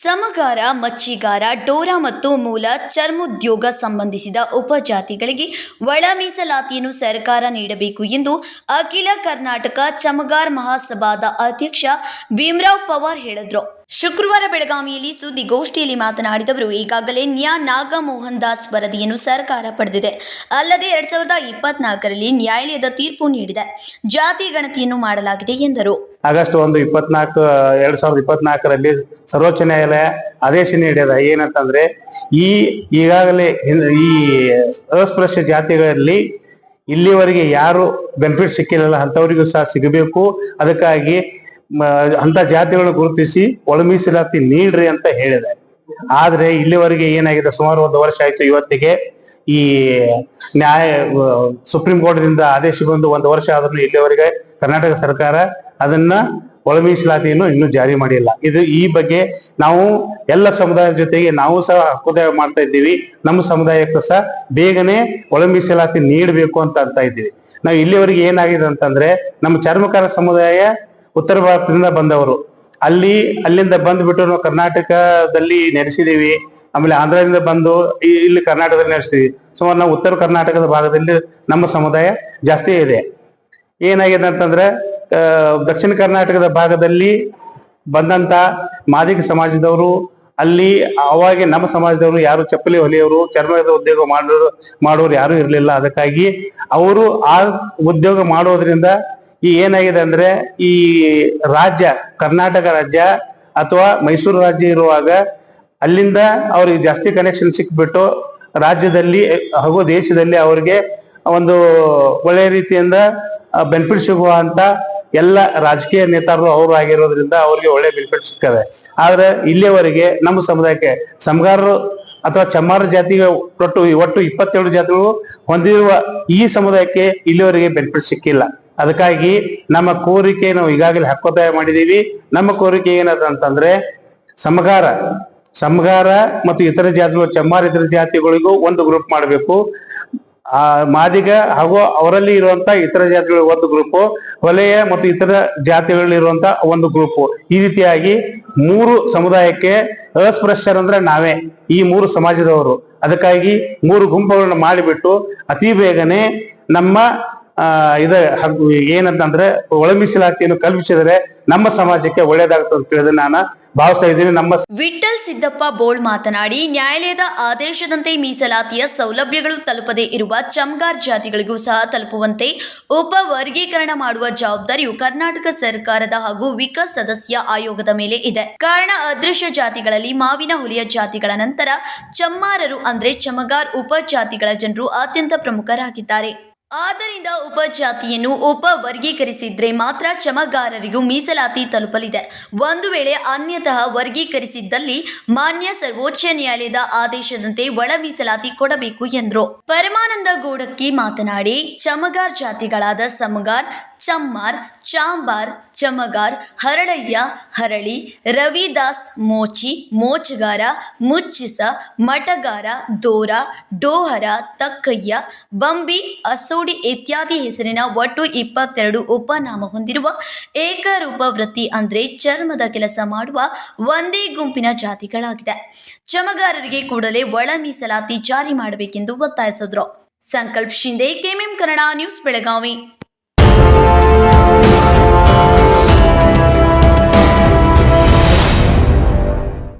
Samagara, ಮಚ್ಚಿಗಾರ, Dora ಮತ್ತು ಮೂಲ ಚರ್ಮೋದ್ಯೋಗ ಸಂಬಂಧಿಸಿದ ಉಪಜಾತಿಗಳಿಗೆ ಒಳ ಮೀಸಲಾತಿಯನ್ನು ಸರ್ಕಾರ ನೀಡಬೇಕು ಎಂದು ಅಖಿಲ ಕರ್ನಾಟಕ ಚಮಗಾರ್ ಮಹಾಸಭಾದ ಅಧ್ಯಕ್ಷ ಭೀಮರಾವ್ ಪವಾರ್ ಹೇಳಿದ್ರು. ಶುಕ್ರವಾರ ಬೆಳಗಾವಿಯಲ್ಲಿ ಸುದ್ದಿಗೋಷ್ಠಿಯಲ್ಲಿ ಮಾತನಾಡಿದವರು ಈಗಾಗಲೇ ನ್ಯಾ ನಾಗಮೋಹನ್ ದಾಸ್ ವರದಿಯನ್ನು ಸರ್ಕಾರ ಪಡೆದಿದೆ. ಅಲ್ಲದೆ ಎರಡ್ ಸಾವಿರದ ಇಪ್ಪತ್ನಾಲ್ಕರಲ್ಲಿ ನ್ಯಾಯಾಲಯದ ತೀರ್ಪು ನೀಡಿದೆ. ಜಾತಿ ಗಣತಿಯನ್ನು ಮಾಡಲಾಗಿದೆ ಎಂದರು. ಆಗಸ್ಟ್ ಒಂದು ಇಪ್ಪತ್ನಾಲ್ಕು, ಎರಡ್ ಸಾವಿರದ ಇಪ್ಪತ್ನಾಲ್ಕರಲ್ಲಿ ಸರ್ವೋಚ್ಚ ನ್ಯಾಯಾಲಯ ಆದೇಶ ನೀಡಿದ ಏನಂತಂದ್ರೆ, ಈ ಈಗಾಗಲೇ ಈ ಅಸ್ಪೃಶ್ಯ ಜಾತಿಗಳಲ್ಲಿ ಇಲ್ಲಿವರೆಗೆ ಯಾರು ಬೆನಿಫಿಟ್ ಸಿಕ್ಕಿಲ್ಲ ಅಂತವರಿಗೂ ಸಹ ಸಿಗಬೇಕು. ಅದಕ್ಕಾಗಿ ಅಂತ ಜಾತಿಗಳು ಗುರುತಿಸಿ ಒಳ ಮೀಸಲಾತಿ ನೀಡ್ರಿ ಅಂತ ಹೇಳಿದೆ. ಆದ್ರೆ ಇಲ್ಲಿವರೆಗೆ ಏನಾಗಿದೆ? ಸುಮಾರು ಒಂದು ವರ್ಷ ಆಯ್ತು ಇವತ್ತಿಗೆ ಈ ನ್ಯಾಯ, ಸುಪ್ರೀಂ ಕೋರ್ಟ್ ದಿಂದ ಆದೇಶ ಬಂದು ಒಂದು ವರ್ಷ ಆದ್ರೂ ಇಲ್ಲಿವರೆಗೆ ಕರ್ನಾಟಕ ಸರ್ಕಾರ ಅದನ್ನ ಒಳ ಮೀಸಲಾತಿಯನ್ನು ಇನ್ನೂ ಜಾರಿ ಮಾಡಿಲ್ಲ. ಇದು ಈ ಬಗ್ಗೆ ನಾವು ಎಲ್ಲ ಸಮುದಾಯದ ಜೊತೆಗೆ ನಾವು ಸಹ ಹಕ್ಕುದಾಯ ಮಾಡ್ತಾ ಇದ್ದೀವಿ. ನಮ್ಮ ಸಮುದಾಯಕ್ಕೂ ಸಹ ಬೇಗನೆ ಒಳ ಮೀಸಲಾತಿ ನೀಡಬೇಕು ಅಂತ ಅಂತ ಇದ್ದೀವಿ. ನಾವು ಇಲ್ಲಿವರೆಗೆ ಏನಾಗಿದೆ ಅಂತಂದ್ರೆ ನಮ್ಮ ಚರ್ಮಕಾರ ಸಮುದಾಯ ಉತ್ತರ ಭಾರತದಿಂದ ಬಂದವರು. ಅಲ್ಲಿ, ಅಲ್ಲಿಂದ ಬಂದ್ಬಿಟ್ಟು ನಾವು ಕರ್ನಾಟಕದಲ್ಲಿ ನೆಲೆಸಿದೀವಿ ಆಮೇಲೆ ಆಂಧ್ರದಿಂದ ಬಂದು ಇಲ್ಲಿ ಕರ್ನಾಟಕದಲ್ಲಿ ನಡೆಸಿದೀವಿ ಸುಮಾರು ನಾವು ಉತ್ತರ ಕರ್ನಾಟಕದ ಭಾಗದಲ್ಲಿ ನಮ್ಮ ಸಮುದಾಯ ಜಾಸ್ತಿ ಇದೆ. ಏನಾಗಿದೆ ಅಂತಂದ್ರೆ ದಕ್ಷಿಣ ಕರ್ನಾಟಕದ ಭಾಗದಲ್ಲಿ ಬಂದಂತ ಮಾದಿಗ ಸಮಾಜದವರು, ಅಲ್ಲಿ ಅವಾಗ ನಮ್ಮ ಸಮಾಜದವರು ಯಾರು ಚಪ್ಪಲಿ ಹೊಲಿಯವರು, ಚರ್ಮದ ಉದ್ಯೋಗ ಮಾಡೋರು ಮಾಡೋರು ಯಾರು ಇರಲಿಲ್ಲ. ಅದಕ್ಕಾಗಿ ಅವರು ಆ ಉದ್ಯೋಗ ಮಾಡೋದ್ರಿಂದ ಈ ಏನಾಗಿದೆ ಅಂದ್ರೆ ಈ ರಾಜ್ಯ, ಕರ್ನಾಟಕ ರಾಜ್ಯ ಅಥವಾ ಮೈಸೂರು ರಾಜ್ಯ ಇರುವಾಗ ಅಲ್ಲಿಂದ ಅವ್ರಿಗೆ ಜಾಸ್ತಿ ಕನೆಕ್ಷನ್ ಸಿಕ್ಬಿಟ್ಟು ರಾಜ್ಯದಲ್ಲಿ, ಹಾಗೂ ದೇಶದಲ್ಲಿ ಅವರಿಗೆ ಒಂದು ಒಳ್ಳೆಯ ರೀತಿಯಿಂದ ಬೆನಿಫಿಟ್ ಸಿಗುವಂತ ಎಲ್ಲ ರಾಜಕೀಯ ನೇತಾರರು ಅವರು ಆಗಿರೋದ್ರಿಂದ ಅವ್ರಿಗೆ ಒಳ್ಳೆ ಬೆನಿಫಿಟ್ ಸಿಗ್ತದೆ ಆದ್ರೆ ಇಲ್ಲಿಯವರೆಗೆ ನಮ್ಮ ಸಮುದಾಯಕ್ಕೆ ಸಮಗಾರರು ಅಥವಾ ಚಮ್ಮಾರ ಜಾತಿಗೆ ಒಟ್ಟು ಒಟ್ಟು ಇಪ್ಪತ್ತೆರಡು ಜಾತಿಗಳು ಹೊಂದಿರುವ ಈ ಸಮುದಾಯಕ್ಕೆ ಇಲ್ಲಿವರೆಗೆ ಬೆನಿಫಿಟ್ ಸಿಕ್ಕಿಲ್ಲ. ಅದಕ್ಕಾಗಿ ನಮ್ಮ ಕೋರಿಕೆ ನಾವು ಈಗಾಗಲೇ ಹಕ್ಕೊತ್ತಾಯ ಮಾಡಿದೀವಿ ನಮ್ಮ ಕೋರಿಕೆ ಏನದ ಅಂತಂದ್ರೆ ಸಮಗಾರ ಸಮಗಾರ ಮತ್ತು ಇತರ ಜಾತಿಗಳು, ಚಮ್ಮಾರ ಇತರ ಜಾತಿಗಳಿಗೂ ಒಂದು ಗ್ರೂಪ್ ಮಾಡಬೇಕು. ಆ ಮಾದಿಗ ಹಾಗೂ ಅವರಲ್ಲಿ ಇರುವಂತ ಇತರ ಜಾತಿಗಳ ಒಂದು ಗ್ರೂಪ್ ಹೊಲೆಯ ಮತ್ತು ಇತರ ಜಾತಿಗಳಿರುವಂತ ಒಂದು ಗ್ರೂಪ್ ಈ ರೀತಿಯಾಗಿ ಮೂರು ಸಮುದಾಯಕ್ಕೆ ಅಸ್ಪೃಶ್ಯರಂದ್ರೆ ನಾವೇ, ಈ ಮೂರು ಸಮಾಜದವರು. ಅದಕ್ಕಾಗಿ ಮೂರು ಗುಂಪುಗಳನ್ನು ಮಾಡಿಬಿಟ್ಟು ಅತಿ ಬೇಗನೆ ನಮ್ಮ ಇದ ಏನಂತ ಏನಂತಂದ್ರೆ ಒಳ ಮೀಸಲಾತಿಯನ್ನು ಕಲ್ಪಿಸಿದರೆ ನಮ್ಮ ಸಮಾಜಕ್ಕೆ ಒಳ್ಳೇದಾಗುತ್ತೆ ಅಂತ ಹೇಳಿದ್ರೆ ನಾನು ಭಾವಿಸ್ತಾ ಇದ್ದೀನಿ. ನಮ್ಮ ವಿಠಲ್ ಸಿದ್ದಪ್ಪ ಬೋಳ್ ಮಾತನಾಡಿ, ನ್ಯಾಯಾಲಯದ ಆದೇಶದಂತೆ ಮೀಸಲಾತಿಯ ಸೌಲಭ್ಯಗಳು ತಲುಪದೇ ಇರುವ ಚಮ್ಗಾರ್ ಜಾತಿಗಳಿಗೂ ಸಹ ತಲುಪುವಂತೆ ಉಪ ವರ್ಗೀಕರಣ ಮಾಡುವ ಜವಾಬ್ದಾರಿಯು ಕರ್ನಾಟಕ ಸರ್ಕಾರದ ಹಾಗೂ ವಿಕಾಸ್ ಸದಸ್ಯ ಆಯೋಗದ ಮೇಲೆ ಇದೆ. ಕಾರಣ, ಅದೃಶ್ಯ ಜಾತಿಗಳಲ್ಲಿ ಮಾವಿನ ಹುಲಿಯ ಜಾತಿಗಳ ನಂತರ ಚಮ್ಮಾರರು ಅಂದ್ರೆ ಚಮಗಾರ್ ಉಪಜಾತಿಗಳ ಜನರು ಅತ್ಯಂತ ಪ್ರಮುಖರಾಗಿದ್ದಾರೆ. ಆದ್ದರಿಂದ ಉಪಜಾತಿಯನ್ನು ಉಪ ವರ್ಗೀಕರಿಸಿದ್ರೆ ಮಾತ್ರ ಚಮಗಾರರಿಗೂ ಮೀಸಲಾತಿ ತಲುಪಲಿದೆ. ಒಂದು ವೇಳೆ ಅನ್ಯತಃ ವರ್ಗೀಕರಿಸಿದ್ದಲ್ಲಿ ಮಾನ್ಯ ಸರ್ವೋಚ್ಚ ನ್ಯಾಯಾಲಯದ ಆದೇಶದಂತೆ ಒಳ ಮೀಸಲಾತಿ ಕೊಡಬೇಕು ಎಂದರು. ಪರಮಾನಂದ ಗೋಡಕ್ಕಿ ಮಾತನಾಡಿ ಚಮಗಾರ್ ಜಾತಿಗಳಾದ ಸಮಗಾರ್ ಚಮ್ಮಾರ್, ಚಾಂಬಾರ್, ಚಮಗಾರ್, ಹರಡಯ್ಯ, ಹರಳಿ, ರವಿದಾಸ್, ಮೋಚಿ, ಮೋಚಗಾರ, ಮುಚ್ಚಿಸ ಮಟಗಾರ ದೋರ, ಡೋಹರ, ತಕ್ಕಯ್ಯ, ಬಂಬಿ, ಅಸೋಡಿ ಇತ್ಯಾದಿ ಹೆಸರಿನ ಒಟ್ಟು ಇಪ್ಪತ್ತೆರಡು ಉಪನಾಮ ಹೊಂದಿರುವ ಏಕರೂಪ ವೃತ್ತಿ ಅಂದರೆ ಚರ್ಮದ ಕೆಲಸ ಮಾಡುವ ಒಂದೇ ಗುಂಪಿನ ಜಾತಿಗಳಾಗಿದೆ. ಚಮಗಾರರಿಗೆ ಕೂಡಲೇ ಒಳ ಮೀಸಲಾತಿ ಜಾರಿ ಮಾಡಬೇಕೆಂದು ಒತ್ತಾಯಿಸಿದ್ರು. Sankalp Shinde KMM Kannada news Belagavi. Música